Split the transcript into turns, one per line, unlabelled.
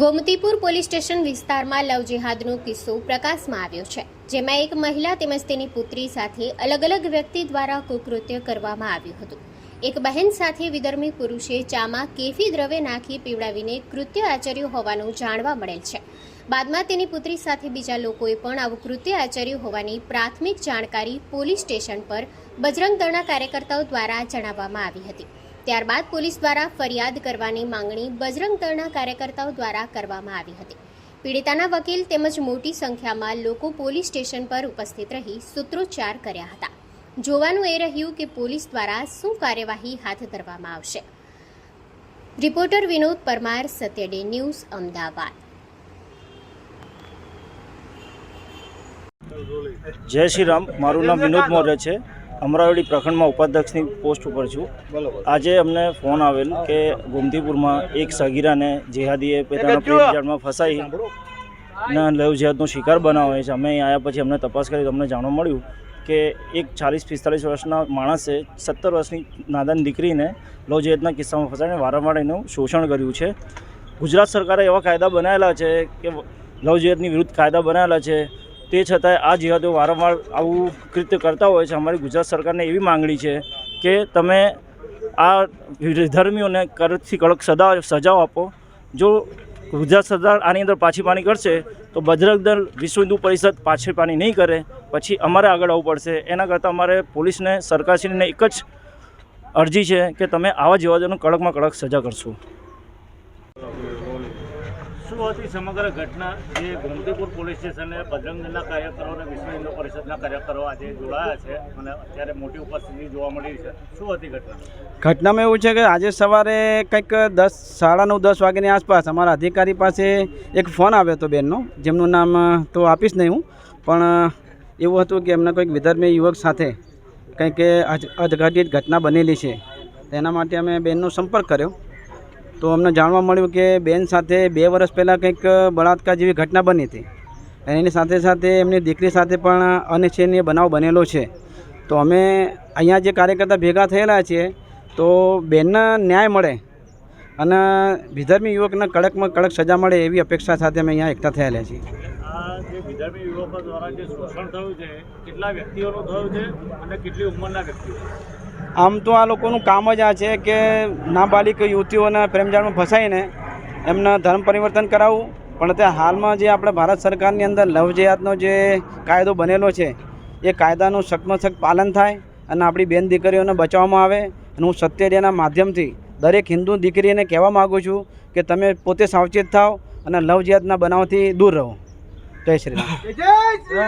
Gomtipur police station વિસ્તારમાં love જેહાદનો કિસ્સો પ્રકાશમાં આવ્યો છે, જેમાં એક મહિલા તેમજ તેની પુત્રી સાથે અલગ અલગ વ્યક્તિ દ્વારા કુકૃત્ય કરવામાં આવ્યું હતું. એક બહેન સાથે વિધર્મી પુરુષે ચામાં કેફી દ્રવ્ય નાખી પીવડાવીને કૃત્ય આચર્યું હોવાનું જાણવા મળેલ છે. બાદમાં તેની પુત્રી સાથે બીજા લોકોએ પણ આવું કૃત્ય આચર્યું હોવાની પ્રાથમિક જાણકારી પોલીસ સ્ટેશન પર બજરંગ દળના કાર્યકર્તાઓ દ્વારા જણાવવામાં આવી હતી. ત્યારબાદ પોલીસ દ્વારા ફરિયાદ કરવાની માંગણી બજરંગ કાર્યકર્તાઓ દ્વારા કરવામાં આવી હતી. પીડિતાના વકીલ તેમજ મોટી સંખ્યામાં લોકો પોલીસ સ્ટેશન પર ઉપસ્થિત રહી સૂત્રોચ્ચાર કર્યા હતા. જોવાનું એ રહ્યું કે પોલીસ દ્વારા શું કાર્યવાહી હાથ ધરવામાં આવશે. Reporter Vinod Parmar, Satyaday news, Ahmedabad.
જય શ્રી રામ. મારું નામ વિનોદ મૌર્ય છે. અમરાવતી પ્રખંડમાં ઉપાધ્યક્ષની પોસ્ટ ઉપર છું. આજે અમને ફોન આવેલ કે ગોમતીપુરમાં એક સગીરાને જેહાદીએ પોતાના પ્રેમજાળમાં ફસાઈ ના લવ જેહાદનો શિકાર બનાવે છે. અમે આવ્યા પછી અમને તપાસ કરી અમને જાણવા મળ્યું કે એક ચાલીસ પિસ્તાલીસ વર્ષના માણસે સત્તર વર્ષની નાદાન દીકરીને લવ જેહાદના કિસ્સામાં ફસાઈને વારંવાર એનું શોષણ કર્યું છે. ગુજરાત સરકારે એવા કાયદા બનાવેલા છે કે લવ જેહાદની વિરુદ્ધ કાયદા બનાવેલા છે. તે છતાંય આ જેહાદો વારંવાર આવું કૃત્ય કરતા હોય છે. અમારી ગુજરાત સરકારને એવી માંગણી છે કે તમે આ ધર્મીઓને કડકથી કડક સદા સજાઓ આપો. જો ગુજરાત સરકાર આની અંદર પાછી પાણી કરશે, તો બજરંગ દળ વિશ્વ હિન્દુ પરિષદ પાછી પાણી નહીં કરે. પછી અમારે આગળ આવવું પડશે. એના કરતાં અમારે પોલીસને, સરકારશ્રીને એક જ અરજી છે કે તમે આવા જેવાદોને કડકમાં કડક સજા કરશો.
શું હતી સમગ્ર ઘટના? જે ગોમતીપુર પોલીસ સ્ટેશને બજરંગ કાર્યકરો અને વિશ્વ હિન્દુ પરિષદના કાર્યકરો આજે જોડાયા છે અને અત્યારે મોટી ઉપસ્થિતિ જોવા મળી છે. શું હતી ઘટના?
ઘટનામાં એવું છે કે આજે સવારે કંઈક દસ, સાડા નવ, દસ વાગ્યાની આસપાસ અમારા અધિકારી પાસે એક ફોન આવ્યો હતો બેનનો, જેમનું નામ તો આપીશ નહીં હું, પણ એવું હતું કે એમના કોઈક વિધર્મી યુવક સાથે કંઈક અજ- અઘટિત ઘટના બનેલી છે. તેના માટે અમે બેનનો સંપર્ક કર્યો. તો અમને જાણવા મળ્યું કે બેન સાથે બે વર્ષ પહેલાં કંઈક બળાત્કાર જેવી ઘટના બની હતી. અને એની સાથે સાથે એમની દીકરી સાથે પણ અનિચ્છનીય બનાવ બનેલો છે. તો અમે અહીંયા જે કાર્યકર્તા ભેગા થયેલા છીએ, તો બેનને ન્યાય મળે અને વિધર્મી યુવકને કડકમાં કડક સજા મળે એવી અપેક્ષા સાથે અમે અહીંયા એકઠા થયેલા છીએ.
જે વિધર્મી યુવકો થયું છે, કેટલા વ્યક્તિઓનું થયું છે અને કેટલી ઉંમરના વ્યક્તિઓ?
આમ તો આ લોકોનું કામ જ આ છે કે નાબાલિક યુવતીઓને પ્રેમજાળમાં ફસાઈને એમને ધર્મ પરિવર્તન કરાવવું. પણ તે હાલમાં જે આપણે ભારત સરકારની અંદર લવજિયાતનો જે કાયદો બનેલો છે, એ કાયદાનું સખમાં પાલન થાય અને આપણી બેન દીકરીઓને બચાવવામાં આવે. અને હું સત્યડેના માધ્યમથી દરેક હિન્દુ દીકરીને કહેવા માગું છું કે તમે પોતે સાવચેત થાઓ અને લવજિયાતના બનાવથી દૂર રહો. જય શ્રી રામ.